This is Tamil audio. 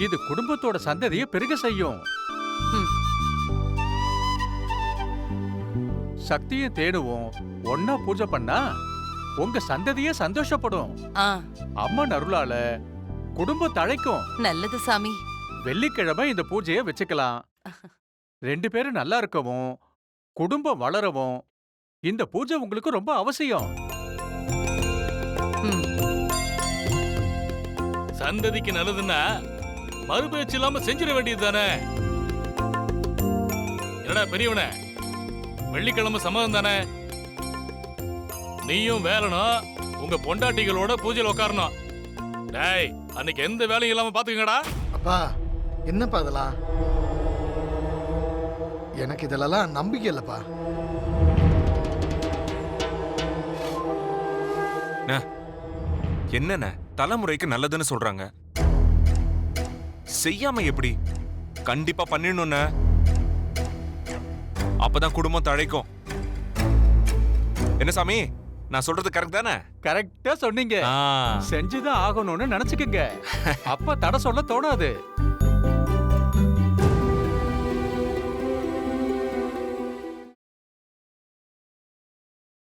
இது குடும்பத்தோட சந்ததியை பெருக செய்யும். ம். சக்தியும் தேடுவோம். ஒன்னா பூஜை பண்ணா உங்க சந்ததியே சந்தோஷப்படும். ஆ. அம்மன் அருளால குடும்பம் தழைக்கும். நல்லது சாமி. வெள்ளிக்கிழமை இந்த பூஜையை வச்சுக்கலாம். ரெண்டு பேரும் நல்லா இருக்கவும் குடும்பம் வளரவும் இந்த பூஜை உங்களுக்கு ரொம்ப அவசியம். சந்ததிக்கு நல்லதுன்னா மறுபேச்சு இல்லாம செஞ்சிட வேண்டியது தானே என்னடா பெரியவனே? வெள்ளிக்கிழமை சம்மதம் தானே நீயும் வேலனும் உங்க பொண்டாட்டிகளோட பூஜையில் உட்காரணும் டேய் அன்னைக்கு எந்த வேலையும் இல்லாம பாத்துக்கங்கடா. அப்பா என்னப்பா இதெல்லாம் எனக்கு இதெல்லாம் நம்பிக்கை இல்லப்பா. என்னண்ணே தலைமுறைக்கு நல்லதுன்னு சொல்றாங்க. செய்யாம எப்படி? கண்டிப்பா பண்ணிடணும்ண்ணே அப்பதான் குடும்பம் தழைக்கும். என்ன சாமி? நான் சொல்றது கரெக்ட் தானே? கரெக்டா சொன்னீங்க. செஞ்சுதான் ஆகணும்னு நினைச்சுக்கங்க. அப்ப தடை சொல்ல தோணாது.